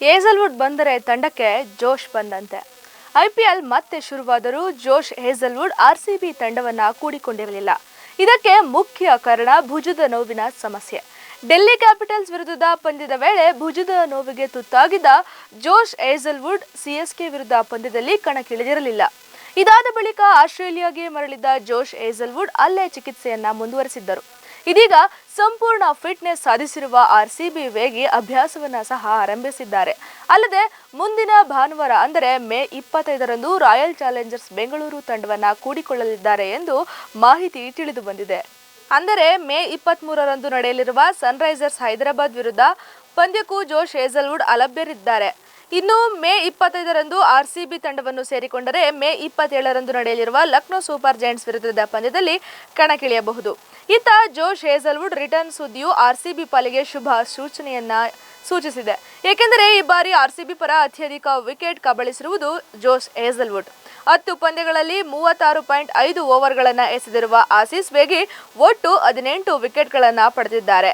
Hazlewood ಬಂದರೆ ತಂಡಕ್ಕೆ ಜೋಶ್ ಬಂದಂತೆ. ಐ ಪಿ ಎಲ್ ಮತ್ತೆ ಶುರುವಾದರೂ ಜೋಶ್ ಹೇಸಲ್ವುಡ್ ಬಿ ತಂಡವನ್ನ ಕೂಡಿಕೊಂಡಿರಲಿಲ್ಲ. ಇದಕ್ಕೆ ಮುಖ್ಯ ಕಾರಣ ಭುಜದ ನೋವಿನ ಸಮಸ್ಯೆ. ಡೆಲ್ಲಿ ಕ್ಯಾಪಿಟಲ್ಸ್ ವಿರುದ್ಧದ ಪಂದ್ಯದ ವೇಳೆ ಭುಜದ ನೋವಿಗೆ ತುತ್ತಾಗಿದ್ದ ಜೋಶ್ ಹೇಸಲ್ವುಡ್ ಸಿಎಸ್ಕೆ ವಿರುದ್ಧ ಪಂದ್ಯದಲ್ಲಿ ಕಣಕ್ಕಿಳಿದಿರಲಿಲ್ಲ. ಇದಾದ ಬಳಿಕ ಆಸ್ಟ್ರೇಲಿಯಾಗೆ ಮರಳಿದ್ದ ಜೋಶ್ ಹೇಸಲ್ವುಡ್ ಅಲ್ಲೇ ಚಿಕಿತ್ಸೆಯನ್ನ ಮುಂದುವರೆಸಿದ್ದರು. ಇದೀಗ ಸಂಪೂರ್ಣ ಫಿಟ್ನೆಸ್ ಸಾಧಿಸಿರುವ ಆರ್ಸಿಬಿ ವೇಗಿ ಅಭ್ಯಾಸವನ್ನ ಸಹ ಆರಂಭಿಸಿದ್ದಾರೆ. ಅಲ್ಲದೆ ಮುಂದಿನ ಭಾನುವಾರ, ಅಂದರೆ ಮೇ ಇಪ್ಪತ್ತೈದರಂದು, ರಾಯಲ್ ಚಾಲೆಂಜರ್ಸ್ ಬೆಂಗಳೂರು ತಂಡವನ್ನ ಕೂಡಿಕೊಳ್ಳಲಿದ್ದಾರೆ ಎಂದು ಮಾಹಿತಿ ತಿಳಿದು ಬಂದಿದೆ. ಅಂದರೆ ಮೇ ಇಪ್ಪತ್ತ್ ಮೂರರಂದು ನಡೆಯಲಿರುವ ಸನ್ರೈಸರ್ಸ್ ಹೈದರಾಬಾದ್ ವಿರುದ್ಧ ಪಂದ್ಯಕ್ಕೂ ಜೋಶ್ ಹೇಸಲ್ವುಡ್ ಅಲಭ್ಯರಿದ್ದಾರೆ. ಇನ್ನು ಮೇ ಇಪ್ಪತ್ತೈದರಂದು ಆರ್ಸಿಬಿ ತಂಡವನ್ನು ಸೇರಿಕೊಂಡರೆ ಮೇ ಇಪ್ಪತ್ತೇಳರಂದು ನಡೆಯಲಿರುವ ಲಕ್ನೋ ಸೂಪರ್ ಜೈಂಟ್ಸ್ ವಿರುದ್ಧದ ಪಂದ್ಯದಲ್ಲಿ ಕಣಕ್ಕಿಳಿಯಬಹುದು. ಇತ್ತ ಜೋಶ್ ಹೇಸಲ್ವುಡ್ ರಿಟರ್ನ್ ಸುದ್ದಿಯು ಆರ್ಸಿಬಿ ಪಾಲಿಗೆ ಶುಭ ಸೂಚನೆಯನ್ನ ಸೂಚಿಸಿದೆ. ಏಕೆಂದರೆ ಈ ಬಾರಿ ಆರ್ಸಿಬಿ ಪರ ಅತ್ಯಧಿಕ ವಿಕೆಟ್ ಕಬಳಿಸಿರುವುದು ಜೋಶ್ ಹೇಸಲ್ವುಡ್. ಹತ್ತು ಪಂದ್ಯಗಳಲ್ಲಿ ಮೂವತ್ತಾರು ಪಾಯಿಂಟ್ ಐದು ಓವರ್ಗಳನ್ನು ಎಸೆದಿರುವ ಆಸೀಸ್ ವೇಗಿ ಒಟ್ಟು ಹದಿನೆಂಟು ವಿಕೆಟ್ಗಳನ್ನು ಪಡೆದಿದ್ದಾರೆ.